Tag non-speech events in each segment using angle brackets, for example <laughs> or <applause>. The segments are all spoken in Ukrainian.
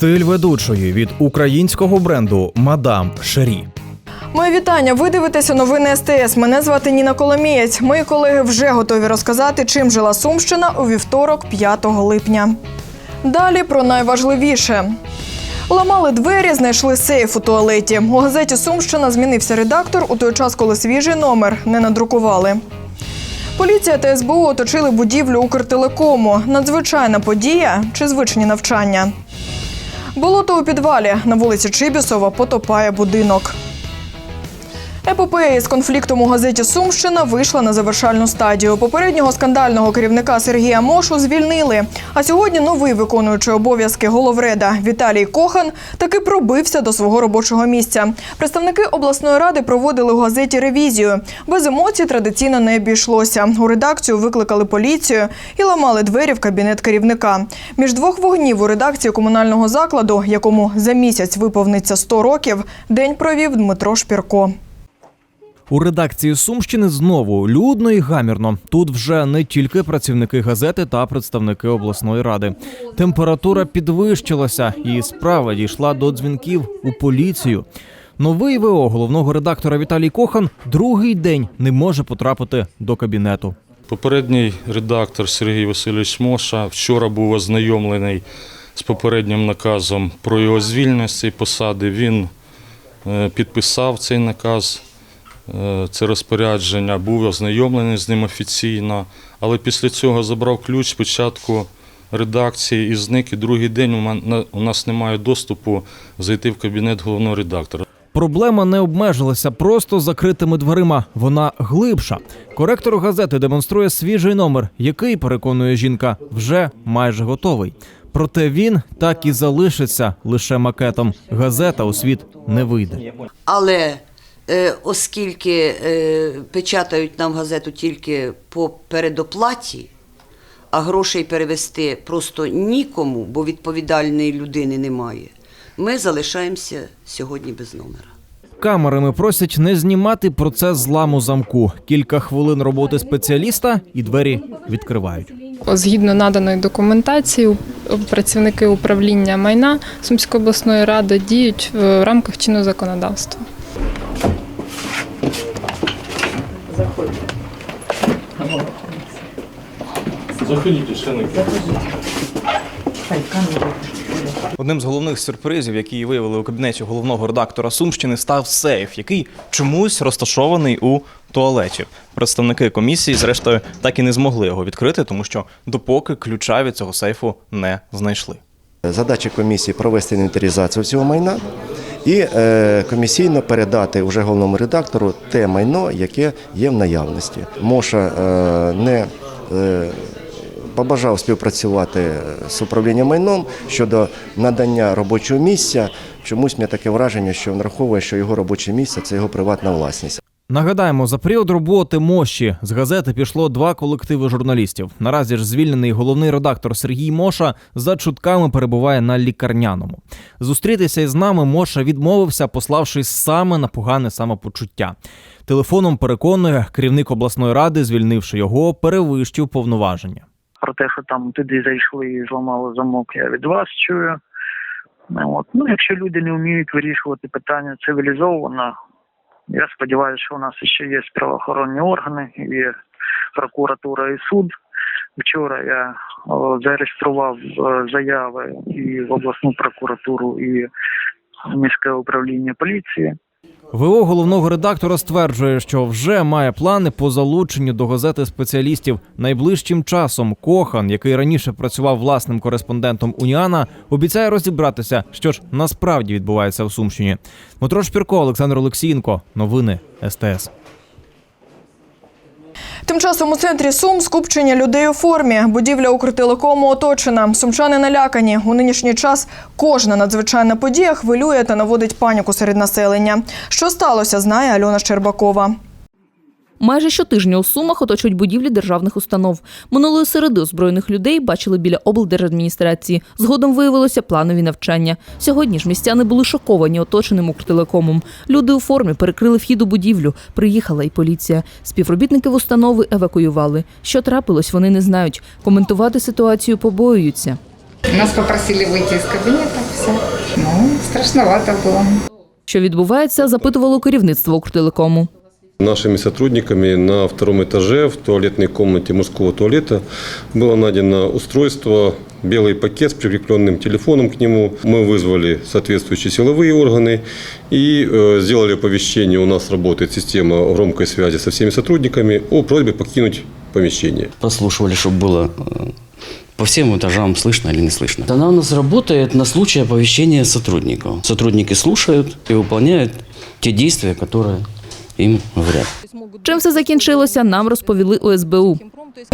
Стиль ведучої від українського бренду Мадам Шері. Моє вітання. Ви дивитеся новини СТС. Мене звати Ніна Коломієць. Мої колеги вже готові розказати, чим жила Сумщина у вівторок, 5 липня. Далі про найважливіше. Ламали двері, знайшли сейф у туалеті. У газеті Сумщина змінився редактор у той час, коли свіжий номер не надрукували. Поліція та СБУ оточили будівлю Укртелекому. Надзвичайна подія чи звичні навчання. Болото у підвалі на вулиці Чибісова потопає будинок. Епопея із конфліктом у газеті Сумщина вийшла на завершальну стадію. Попереднього скандального керівника Сергія Мошу звільнили. А сьогодні новий виконуючий обов'язки головреда Віталій Кохан таки пробився до свого робочого місця. Представники обласної ради проводили у газеті ревізію. Без емоцій традиційно не обійшлося. У редакцію викликали поліцію і ламали двері в кабінет керівника. Між двох вогнів у редакції комунального закладу, якому за місяць виповниться 100 років, день провів Дмитро Шпірко. У редакції Сумщини знову людно і гамірно. Тут вже не тільки працівники газети та представники обласної ради. Температура підвищилася, і справа дійшла до дзвінків у поліцію. Новий ВО головного редактора Віталій Кохан другий день не може потрапити до кабінету. Попередній редактор Сергій Васильович Моша вчора був ознайомлений з попереднім наказом про його звільнення з цієї посади. Він е, підписав цей наказ, це розпорядження, був ознайомлений з ним офіційно, але після цього забрав ключ спочатку редакції і зник. І другий день у нас немає доступу зайти в кабінет головного редактора. Проблема не обмежилася просто закритими дверима. Вона глибша. Коректор газети демонструє свіжий номер, який переконує жінка, вже майже готовий. Проте він так і залишиться лише макетом. Газета у світ не вийде. Але е, оскільки е, печатають нам газету тільки по передоплаті, а грошей перевести просто нікому, бо відповідальної людини немає, ми залишаємося сьогодні без номера. Камерами просять не знімати процес зламу замку. Кілька хвилин роботи спеціаліста і двері відкривають. Згідно наданої документації, працівники управління майна Сумської обласної ради діють в рамках чинного законодавства. Заходіть, ще не Одним з головних сюрпризів, які виявили у кабінеті головного редактора Сумщини, став сейф, який чомусь розташований у туалеті. Представники комісії, зрештою, так і не змогли його відкрити, тому що допоки ключа від цього сейфу не знайшли. Задача комісії провести інвентаризацію цього майна і е, комісійно передати вже головному редактору те майно, яке є в наявності. Моша е, не е, побажав співпрацювати з управлінням майном щодо надання робочого місця. Чомусь мені таке враження, що він враховує, що його робоче місце це його приватна власність. Нагадаємо, за період роботи мощі з газети пішло два колективи журналістів. Наразі ж звільнений головний редактор Сергій Моша за чутками перебуває на лікарняному. Зустрітися із нами Моша відмовився, пославшись саме на погане самопочуття. Телефоном переконує, керівник обласної ради, звільнивши його, перевищив повноваження. про те, що там туди зайшли і зламали замок, я від вас чую. Ну, От. Ну, якщо люди не вміють вирішувати питання цивілізовано, я сподіваюся, що у нас ще є правоохоронні органи, є прокуратура і суд. Вчора я зареєстрував е, заяви і в обласну прокуратуру, і міське управління поліції. ВО головного редактора стверджує, що вже має плани по залученню до газети спеціалістів. Найближчим часом Кохан, який раніше працював власним кореспондентом Уніана, обіцяє розібратися, що ж насправді відбувається в Сумщині. Дмитро Шпірко, Олександр Олексієнко. Новини СТС. Тим часом у центрі Сум скупчення людей у формі. Будівля Укртелекому оточена. Сумчани налякані. У нинішній час кожна надзвичайна подія хвилює та наводить паніку серед населення. Що сталося, знає Альона Щербакова. Майже щотижня у Сумах оточують будівлі державних установ. Минулої середи озброєних людей бачили біля облдержадміністрації. Згодом виявилося планові навчання. Сьогодні ж містяни були шоковані оточеним Укртелекомом. Люди у формі перекрили вхід у будівлю. Приїхала і поліція. Співробітників установи евакуювали. Що трапилось, вони не знають. Коментувати ситуацію побоюються. Нас попросили выйти из кабинета, все. Ну, страшновато было. Що відбувається, запитувало керівництво Укртелекому. Нашими сотрудниками на втором этаже в туалетной комнате мужского туалета было найдено устройство, белый пакет с прикрепленным телефоном к нему. Мы вызвали соответствующие силовые органы и э, сделали оповещение. У нас работает система громкой связи со всеми сотрудниками о просьбе покинуть помещение. прослушивали, чтобы было э, по всем этажам слышно или не слышно. Она у нас работает на случай оповещения сотрудников. Сотрудники слушают и выполняют те действия, которые им говорят. Чим все закінчилося, нам розповіли у СБУ.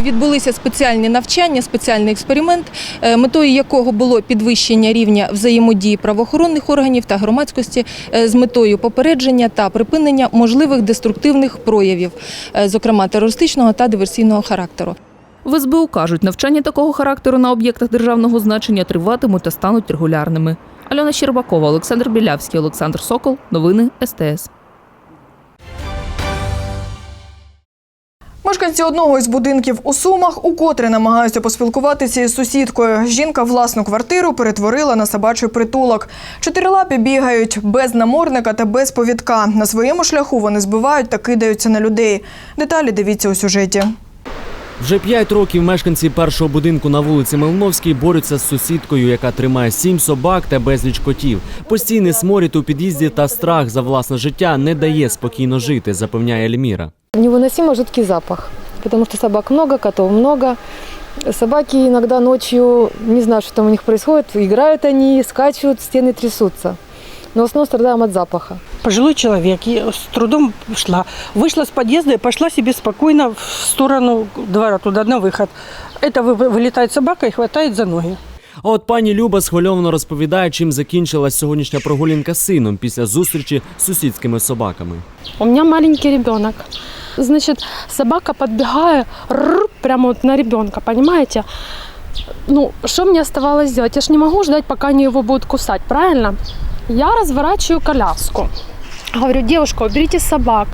Відбулися спеціальні навчання, спеціальний експеримент, е, метою якого було підвищення рівня взаємодії правоохоронних органів та громадськості е, з метою попередження та припинення можливих деструктивних проявів, е, зокрема терористичного та диверсійного характеру. В СБУ кажуть, навчання такого характеру на об'єктах державного значення триватимуть та стануть регулярними. Альона Щербакова, Олександр Білявський, Олександр Сокол. Новини СТС. Мешканці одного із будинків у Сумах укотре намагаються поспілкуватися із сусідкою. Жінка власну квартиру перетворила на собачий притулок. Чотирилапі бігають без наморника та без повідка. На своєму шляху вони збивають та кидаються на людей. Деталі дивіться у сюжеті. Вже п'ять років мешканці першого будинку на вулиці Милновській борються з сусідкою, яка тримає сім собак та безліч котів. Постійний сморід у під'їзді та страх за власне життя не дає спокійно жити, запевняє Ельміра. Невыносимо жуткий запах, потому что собак много, котов много. Собаки иногда ночью, не знаю, что там у них происходит, играют они, скачут, стены трясутся Но в основном страдаем от запаха. Пожилой человек, я с трудом шла. Вышла с подъезда и пошла себе спокойно в сторону двора, туда на выход. Это вы- вылетает собака и хватает за ноги. А от пані Люба схвильовано розповідає, чим закінчилась сьогоднішня прогулянка з сином після зустрічі з сусідськими собаками. У меня маленький ребенок. Значит, собака подбегая рр, прямо вот на ребенка, понимаете? Ну, что мне оставалось делать? Я ж не могу ждать, пока они его будут кусать, правильно? Я разворачиваю коляску. Говорю, девушка, уберите собак.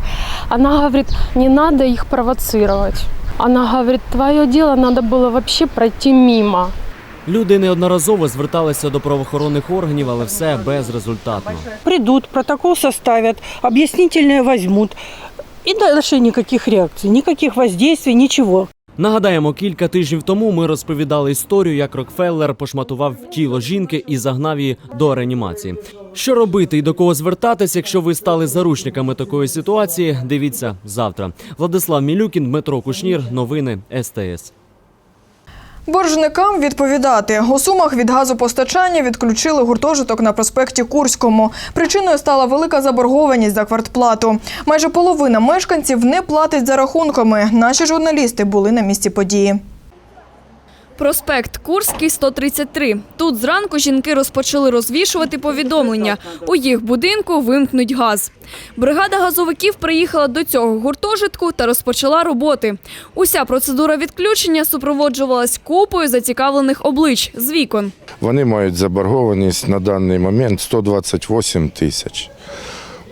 Она говорит, не надо их провоцировать. Она говорит, твое дело надо было вообще пройти мимо. Люди неодноразово зверталися до правоохоронних органів, але все безрезультатно. Придут, протокол составят, объяснительные возьмут. И дальше никаких реакций, никаких воздействий, ничего. Нагадаємо, кілька тижнів тому ми розповідали історію, як Рокфеллер пошматував тіло жінки і загнав її до реанімації. Що робити і до кого звертатись, якщо ви стали заручниками такої ситуації? Дивіться завтра. Владислав Мілюкін, Дмитро Кушнір. Новини СТС. Боржникам відповідати у сумах від газопостачання відключили гуртожиток на проспекті Курському. Причиною стала велика заборгованість за квартплату. Майже половина мешканців не платить за рахунками. Наші журналісти були на місці події. Проспект Курський, 133. Тут зранку жінки розпочали розвішувати повідомлення. У їх будинку вимкнуть газ. Бригада газовиків приїхала до цього гуртожитку та розпочала роботи. Уся процедура відключення супроводжувалась купою зацікавлених облич з вікон. Вони мають заборгованість на даний момент 128 тисяч.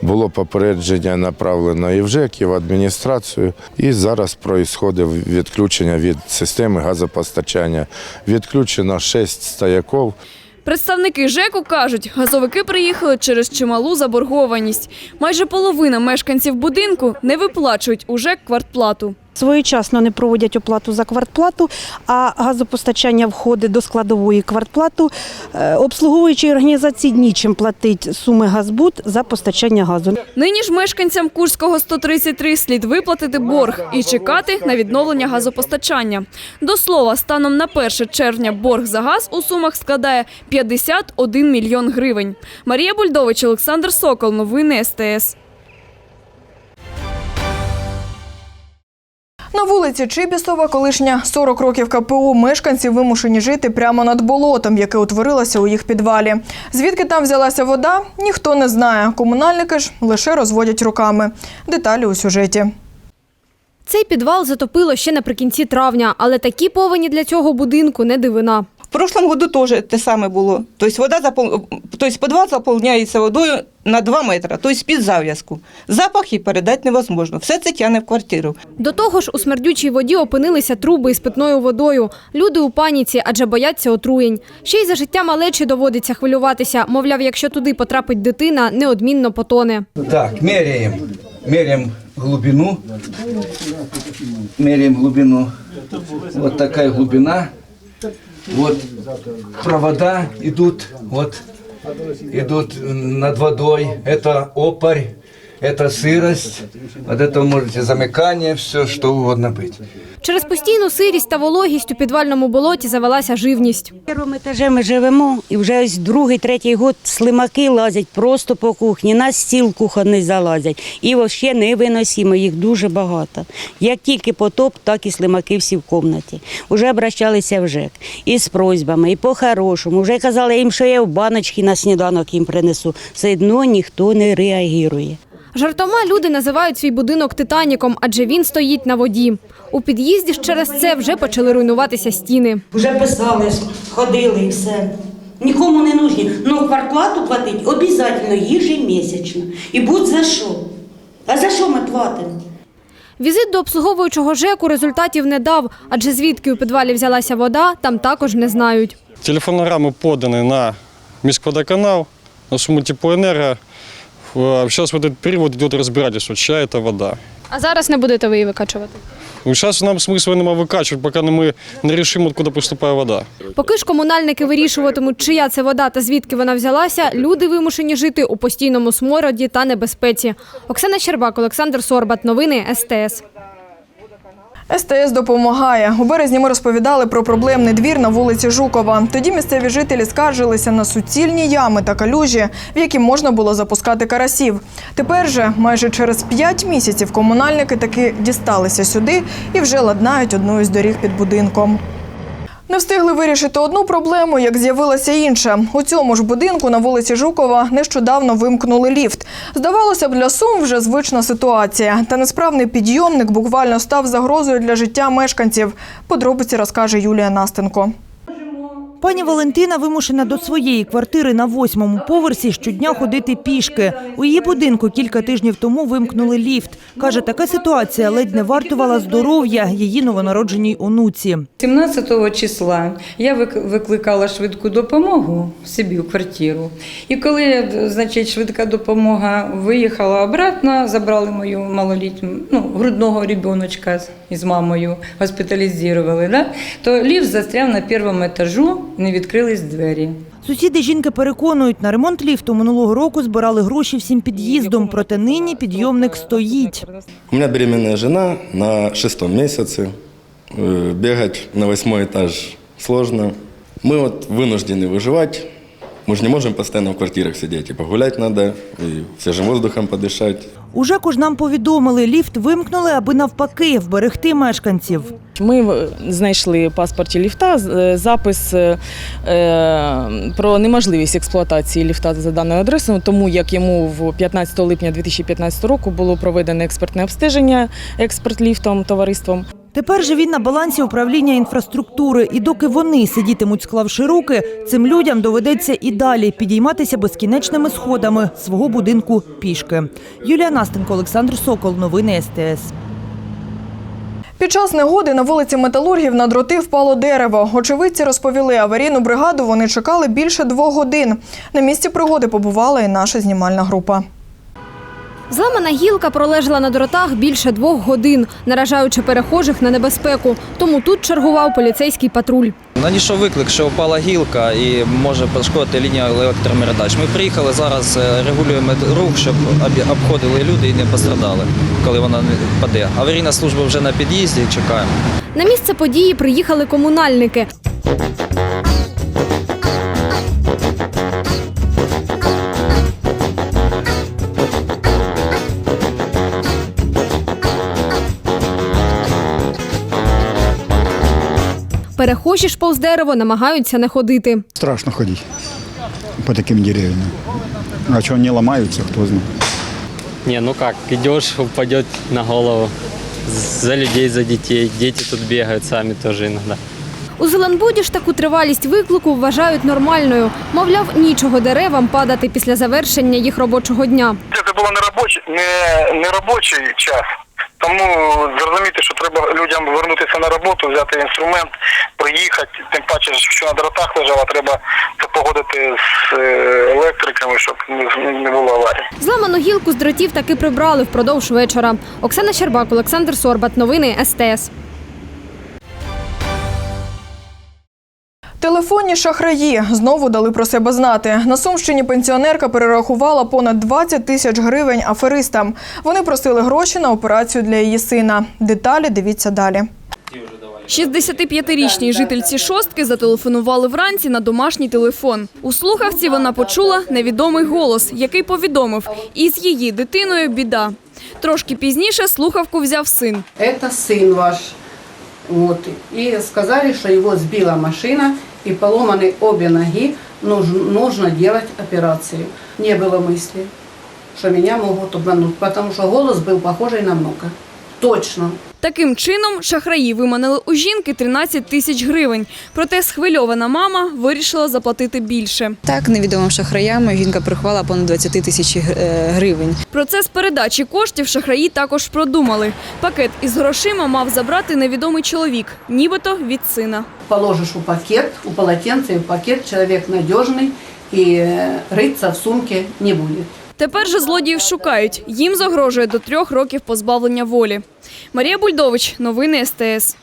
Було попередження направлено і в ЖЕК, і в адміністрацію. І зараз проїсходить відключення від системи газопостачання. Відключено шість стояків. Представники ЖЕКу кажуть, газовики приїхали через чималу заборгованість. Майже половина мешканців будинку не виплачують у ЖЕК квартплату. Своєчасно не проводять оплату за квартплату, а газопостачання входить до складової квартплату. Е, Обслуговуючі організації нічим платить суми Газбуд за постачання газу. Нині ж мешканцям Курського 133 слід виплатити борг і чекати на відновлення газопостачання. До слова, станом на 1 червня борг за газ у сумах складає 51 мільйон гривень. Марія Бульдович, Олександр Сокол. Новини СТС. На вулиці Чибісова, колишня 40 років КПУ, мешканці вимушені жити прямо над болотом, яке утворилося у їх підвалі. Звідки там взялася вода, ніхто не знає. Комунальники ж лише розводять руками. Деталі у сюжеті. Цей підвал затопило ще наприкінці травня, але такі повені для цього будинку не дивина. В прошлом году тоже те саме було. Тобто вода запол... тобто підвал заповняється водою на 2 метри, тобто під зав'язку. Запах їй передати невозможно. Все це тягне в квартиру. До того ж, у смердючій воді опинилися труби із питною водою. Люди у паніці, адже бояться отруєнь. Ще й за життя малечі доводиться хвилюватися. Мовляв, якщо туди потрапить дитина, неодмінно потоне. Так, меряем. Меряем глубину. Меряем глубину. Вот такая глубина. Вот провода идут, вот идут над водой. Это опарь, это сырость. Вот это можете замыкание, все что угодно быть. Через постійну сирість та вологість у підвальному болоті завелася живність. На першому етажі ми живемо, і вже ось другий, третій год слимаки лазять просто по кухні, на стіл кухонний залазять. І взагалі невиносимо, їх дуже багато. Як тільки потоп, так і слимаки всі в кімнаті. Уже обращалися в ЖЕК і з просьбами, і по-хорошому. Вже казали їм, що я в баночки на сніданок їм принесу. Все одно ніхто не реагує. Жартома люди називають свій будинок Титаніком, адже він стоїть на воді. У під'їзді ж через це вже почали руйнуватися стіни. Вже писали, ходили і все. Нікому не нужні. Ну, квартплату платить обов'язково ежемісячно. І будь за що. А за що ми платимо? Візит до обслуговуючого ЖЕКу результатів не дав, адже звідки у підвалі взялася вода, там також не знають. Телефонограммы поданы на міськводоканал, на сумму теплоэнерго. Сейчас в этот период идет разбирательство, чья это вода. А зараз не будете ви її викачувати? Ну, Сейчас нам смысла нема викачувати, поки ми не решим, откуда поступає вода. Поки ж комунальники вирішуватимуть, чия це вода та звідки вона взялася, люди вимушені жити у постійному смороді та небезпеці. Оксана Щербак, Олександр Сорбат. Новини СТС. СТС допомагає. У березні ми розповідали про проблемний двір на вулиці Жукова. Тоді місцеві жителі скаржилися на суцільні ями та калюжі, в які можна було запускати карасів. Тепер же, майже через 5 місяців, комунальники таки дісталися сюди і вже ладнають одну із доріг під будинком. Не встигли вирішити одну проблему, як з'явилася інша. У цьому ж будинку на вулиці Жукова нещодавно вимкнули ліфт. Здавалося б, для Сум вже звична ситуація. Та несправний підйомник буквально став загрозою для життя мешканців. Подробиці розкаже Юлія Настенко. Пані Валентина вимушена до своєї квартири на восьмому поверсі щодня ходити пішки. У її будинку кілька тижнів тому вимкнули ліфт. Каже, така ситуація ледь не вартувала здоров'я її новонародженій онуці. 17 числа я вик- викликала швидку допомогу собі в квартиру. І коли значить, швидка допомога виїхала обратно, забрали мою малолітню ну, грудного ребеночка з- із мамою, госпіталізували, да? то ліфт застряв на першому етажу, не відкрились двері. Сусіди жінки переконують, на ремонт ліфту минулого року збирали гроші всім під'їздом, проте нині підйомник стоїть. У меня беременная жена на шестом месяце. Э, Бегать на восьмой этаж сложно. Мы вот вынуждены выживать. Мы же не можем постоянно в квартирах сидеть. И погулять надо, и свежим воздухом подышать. У ЖЕКу ж нам повідомили, ліфт вимкнули, аби навпаки вберегти мешканців. Ми знайшли в паспорті ліфта е, запис е, е, про неможливість експлуатації ліфта за даною адресою, тому як йому в 15 липня 2015 року було проведено експертне обстеження експерт ліфтом товариством. Тепер же він на балансі управління інфраструктури, і доки вони сидітимуть, склавши руки, цим людям доведеться і далі підійматися безкінечними сходами свого будинку пішки. Юлія Настенко, Олександр Сокол. Новини СТС. Під час негоди на вулиці Металургів на дроти впало дерево. Очевидці розповіли, аварійну бригаду вони чекали більше двох годин. На місці пригоди побувала і наша знімальна група. Зламана гілка пролежала на дротах більше двох годин, наражаючи перехожих на небезпеку. Тому тут чергував поліцейський патруль. Надійшов виклик, що впала гілка і може пошкодити лінія електропередач. Ми приїхали зараз, е, регулюємо рух, щоб обходили люди і не пострадали, коли вона не паде. Аварійна служба вже на під'їзді, чекаємо. На місце події приїхали комунальники. Перехожі ж повз дерево намагаються не ходити. Страшно ходить по таким деревьям. А что они ломаются, кто знает. Не, ну как, идешь, упадет на голову. За людей, за детей. Дети тут бегают сами тоже иногда. У Зеленбуді ж таку тривалість виклику вважають нормальною. Мовляв, нічого деревам падати після завершення їх робочого дня. Це було не робочий, не, не робочий час. Тому зрозуміти, що треба людям вернутися на роботу, взяти інструмент, приїхати. Тим паче, що на дротах лежала, треба це погодити з е, електриками, щоб не, не було аварії. Зламану гілку з дротів таки прибрали впродовж вечора. Оксана Щербак, Олександр Сорбат. Новини СТС. Телефонні шахраї знову дали про себе знати. На Сумщині пенсіонерка перерахувала понад 20 тисяч гривень аферистам. Вони просили гроші на операцію для її сина. Деталі дивіться далі. 65-річній жительці шостки зателефонували вранці на домашній телефон. У слухавці вона почула невідомий голос, який повідомив, із її дитиною біда. Трошки пізніше слухавку взяв син. Это сын ваш. Вот. И сказали, что его сбила машина и поломаны обе ноги, нужно, нужно делать операцию. Не было мысли, что меня могут обмануть, потому что голос был похожий на внука. Точно. Таким чином шахраї виманили у жінки 13 тисяч гривень. Проте схвильована мама вирішила заплатити більше. Так, невідомим шахраям жінка приховала понад 20 тисяч е, гривень. Процес передачі коштів шахраї також продумали. Пакет із грошима мав забрати невідомий чоловік, нібито від сина. Положишь у пакет, у полотенца и в пакет, человек надежный и э, рыться в сумке не будет. Тепер же злодіїв шукають. Їм загрожує до трьох років позбавлення волі. Марія Бульдович, новини СТС.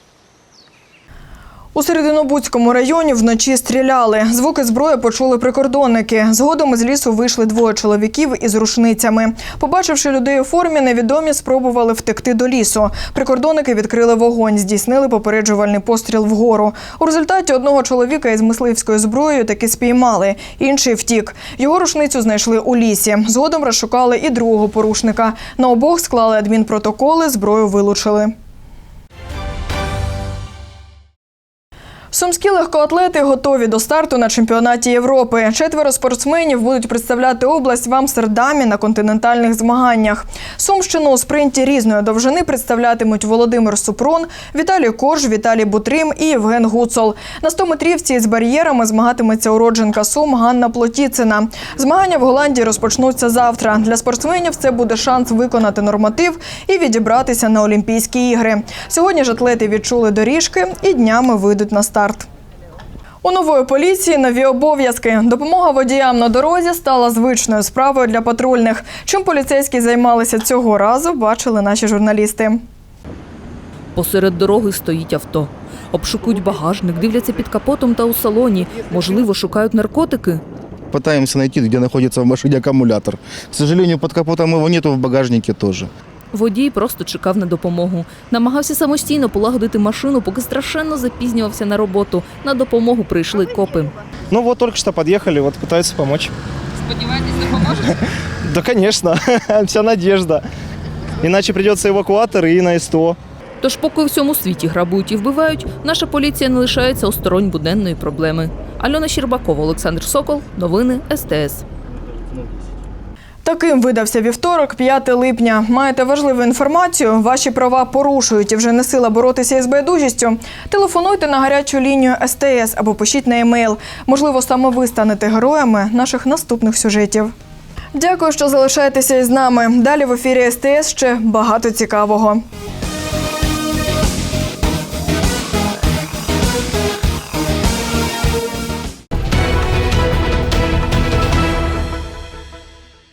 У Серединобудському районі вночі стріляли. Звуки зброї почули прикордонники. Згодом із лісу вийшли двоє чоловіків із рушницями. Побачивши людей у формі, невідомі спробували втекти до лісу. Прикордонники відкрили вогонь, здійснили попереджувальний постріл вгору. У результаті одного чоловіка із мисливською зброєю таки спіймали. Інший втік. Його рушницю знайшли у лісі. Згодом розшукали і другого порушника. На обох склали адмінпротоколи, зброю вилучили. Сумські легкоатлети готові до старту на чемпіонаті Європи. Четверо спортсменів будуть представляти область в Амстердамі на континентальних змаганнях. Сумщину у спринті різної довжини представлятимуть Володимир Супрон, Віталій Корж, Віталій Бутрим і Євген Гуцол. На 100-метрівці з бар'єрами змагатиметься уродженка Сум Ганна Плотіцина. Змагання в Голландії розпочнуться завтра. Для спортсменів це буде шанс виконати норматив і відібратися на Олімпійські ігри. Сьогодні ж атлети відчули доріжки і днями вийдуть на старт. У нової поліції нові обов'язки. Допомога водіям на дорозі стала звичною справою для патрульних. Чим поліцейські займалися цього разу, бачили наші журналісти. Посеред дороги стоїть авто. Обшукують багажник, дивляться під капотом та у салоні. Можливо, шукають наркотики. Пытаемся найти, где находится в машине аккумулятор. К сожалению, под капотом его нету, в багажнике тоже. Водій просто чекав на допомогу. Намагався самостійно полагодити машину, поки страшенно запізнювався на роботу. На допомогу прийшли копи. Ну вот только что подъехали, вот пытаются помочь. Сподіваєтесь, допоможете? <laughs> Да, конечно, <laughs> вся надежда. Иначе придется эвакуатор и на СТО. Тож, поки у всьому світі грабують і вбивають, наша поліція не лишається осторонь буденної проблеми. Альона Щербакова, Олександр Сокол, новини СТС. Таким видався вівторок, 5 липня. Маєте важливу інформацію, ваші права порушують і вже не сила боротися із байдужістю. Телефонуйте на гарячу лінію СТС або пишіть на емейл. Можливо, саме ви станете героями наших наступних сюжетів. Дякую, що залишаєтеся із нами. Далі в ефірі СТС ще багато цікавого.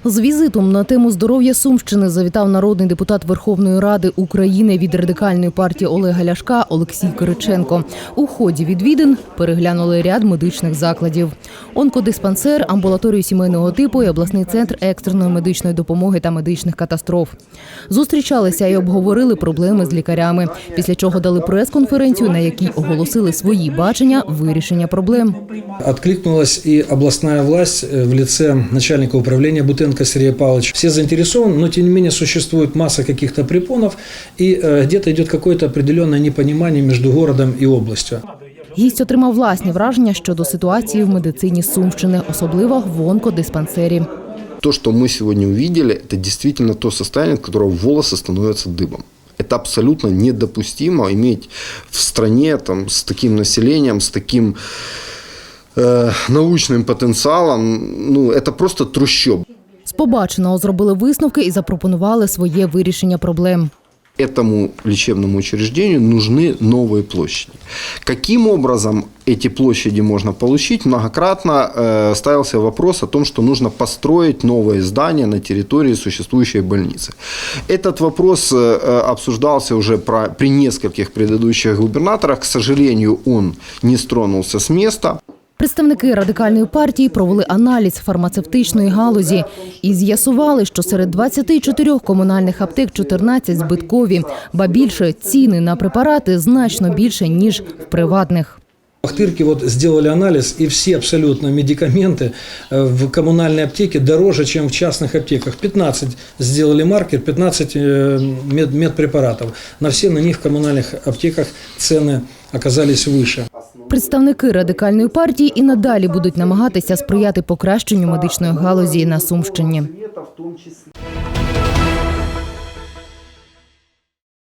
З візитом на тему здоров'я Сумщини завітав народний депутат Верховної Ради України від радикальної партії Олега Ляшка Олексій Кириченко. У ході відвідин переглянули ряд медичних закладів: онкодиспансер, амбулаторію сімейного типу і обласний центр екстреної медичної допомоги та медичних катастроф. Зустрічалися і обговорили проблеми з лікарями. Після чого дали прес-конференцію, на якій оголосили свої бачення вирішення проблем. Откликнулась и областная власть э, в лице начальника управления Бутенко Сергея Павловича. Все заинтересованы, но тем не менее существует масса каких-то препонов, и э, где-то идет какое-то определенное непонимание между городом и областью. Гість отримав власні враження щодо ситуації в медицині Сумщини, особливо в онкодиспансері. То, что мы сегодня увидели, это действительно то состояние, от которого волосы становятся дыбом. Это абсолютно недопустимо иметь в стране там, с таким населением, с таким э, научным потенциалом. Ну, это просто трущоб. З побаченого зробили висновки і запропонували своє вирішення проблем. Этому лечебному учреждению нужны новые площади. Каким образом эти площади можно получить? Многократно э, ставился вопрос о том, что нужно построить новое здание на территории существующей больницы. Этот вопрос э, обсуждался уже про, при нескольких предыдущих губернаторах. К сожалению, он не стронулся с места. Представники радикальної партії провели аналіз фармацевтичної галузі і з'ясували, що серед 24 комунальних аптек 14 збиткові, ба більше ціни на препарати значно більше ніж в приватних. Ахтырки вот сделали анализ, и все абсолютно медикаменты э, в коммунальной аптеке дороже, чем в частных аптеках. 15 сделали маркер, 15 э, мед, медпрепаратов. На все на них в коммунальных аптеках цены оказались выше. Представники радикальної партії і надалі будуть намагатися сприяти покращенню медичної галузі на Сумщині.